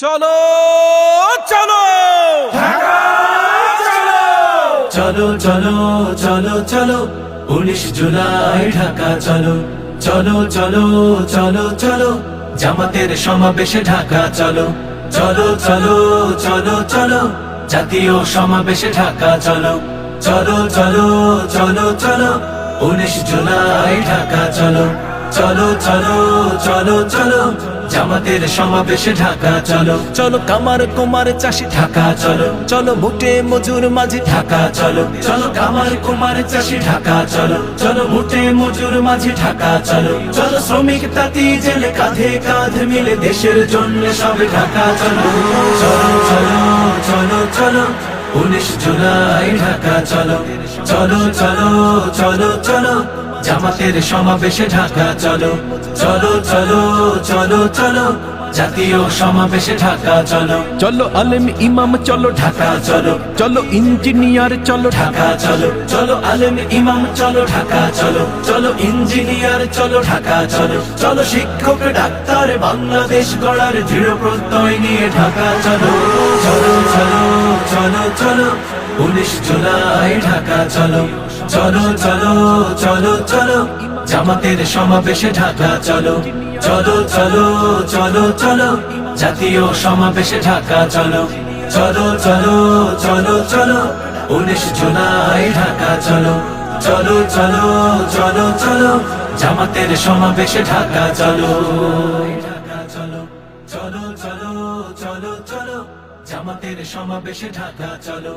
চলো চলো। চলো চলো চলো চলো। উনিশ জুলাই, ঢাকা, চলো। চলো চলো চলো চলো। জামাতের সমাবেশে ঢাকা, চলো। চলো চলো চলো চলো। জাতীয় সমাবেশে ঢাকা, চলো। চলো চলো চলো চলো। উনিশ জুলাই, ঢাকা, চলো। চলো চলো চলো চলো। জামাতের সমাবেশে, ঢাকা, চলো। চলো কামার কুমার চাষি, ঢাকা, চলো। চলো মুটে মজুর মাঝি, ঢাকা, চলো। চলো কামার কুমার চাষি, ঢাকা, চলো। চলো মুটে মজুর মাঝি, ঢাকা, চলো। চলো শ্রমিক তাঁতি, জেলে কাঁধে কাঁধ মিলে দেশের জন্য সবে ঢাকা, চলো। চলো চলো চলো চলো। উনিশ জুলাই, ঢাকা, চলো। চলো চলো চলো চলো। জামাতের সমাবেশে ঢাকা চলো চলো চলো চলো চলো। জাতীয় সমাবেশে ঢাকা চলো। চলো আলেম ইমাম চলো ঢাকা। চলো। চলো ইঞ্জিনিয়ার চলো ঢাকা চলো। চলো আলেম ইমাম চলো ঢাকা চলো। চলো ইঞ্জিনিয়ার চলো ঢাকা চলো। চলো শিক্ষক ডাক্তার বাংলাদেশ গড়ার দৃঢ় প্রত্যয় নিয়ে ঢাকা চলো। চলো চলো চলো চলো। উনিশ জুলাই ঢাকা চলো। চলো চলো চলো চলো জামাতের সমাবেশে ঢাকা চলো চলো চলো চলো চলো জাতীয় সমাবেশে ঢাকা চলো চলো চলো চলো চলো উনিশ জুলাই ঢাকা চলো চলো চলো চলো চলো জামাতের সমাবেশে ঢাকা চলো ঢাকা চলো চলো চলো চলো চলো জামাতের সমাবেশে ঢাকা চলো